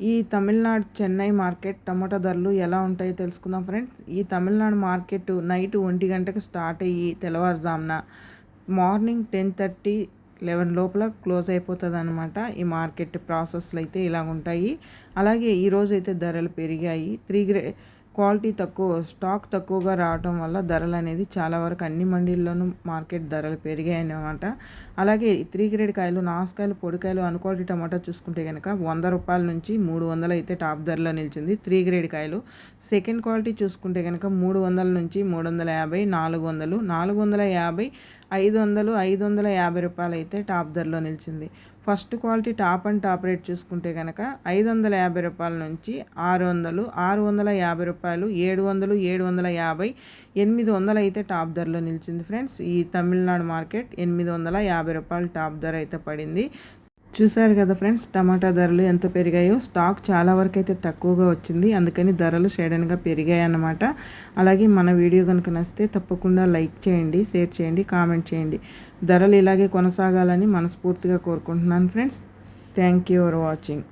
ఈ తమిళనాడు చెన్నై మార్కెట్ టమాటా ధరలు ఎలా ఉంటాయో తెలుసుకుందాం ఫ్రెండ్స్. ఈ తమిళనాడు మార్కెట్ నైట్ ఒంటి గంటకు స్టార్ట్ అయ్యి తెల్లవారుజామున మార్నింగ్ టెన్ థర్టీ లెవెన్ లోపల క్లోజ్ అయిపోతుంది అనమాట ఈ మార్కెట్ ప్రాసెస్లు అయితే ఇలా ఉంటాయి అలాగే ఈరోజు అయితే ధరలు పెరిగాయి. త్రీ గ్రే క్వాలిటీ తక్కువ స్టాక్ తక్కువగా రావడం వల్ల ధరలు అనేది చాలా వరకు అన్ని మండీల్లోనూ మార్కెట్ ధరలు పెరిగాయి అన్నమాట అలాగే త్రీ గ్రేడ్ కాయలు నాసుకాయలు పొడికాయలు అన్క్వాలిటీ టమాటా చూసుకుంటే కనుక వంద రూపాయల నుంచి మూడు వందలు అయితే టాప్ ధరలో నిలిచింది త్రీ గ్రేడ్ కాయలు. సెకండ్ క్వాలిటీ చూసుకుంటే కనుక మూడు వందల నుంచి మూడు వందల యాభై నాలుగు వందలు నాలుగు వందల యాభై ఐదు వందలు ఐదు వందల యాభై రూపాయలు అయితే టాప్ ధరలో నిలిచింది. First quality top and top rate చూసుకుంటే కనుక ఐదు వందల యాభై రూపాయల నుంచి ఆరు వందలు ఆరు వందల యాభై రూపాయలు ఏడు వందలు ఏడు వందల యాభై ఎనిమిది వందలు అయితే టాప్ ధరలో నిలిచింది. ఫ్రెండ్స్ ఈ తమిళనాడు మార్కెట్ ఎనిమిది వందల యాభై రూపాయలు టాప్ ధర అయితే పడింది. చూసారు కదా ఫ్రెండ్స్ టమాటా ధరలు ఎంత పెరిగాయో స్టాక్ చాలా వరకు అయితే తక్కువగా వచ్చింది. అందుకని ధరలు సడన్గా పెరిగాయి అన్నమాట అలాగే మన వీడియో కనుక నచ్చితే తప్పకుండా లైక్ చేయండి షేర్ చేయండి కామెంట్ చేయండి. ధరలు ఇలాగే కొనసాగాలని మనస్ఫూర్తిగా కోరుకుంటున్నాను friends. Thank you for watching.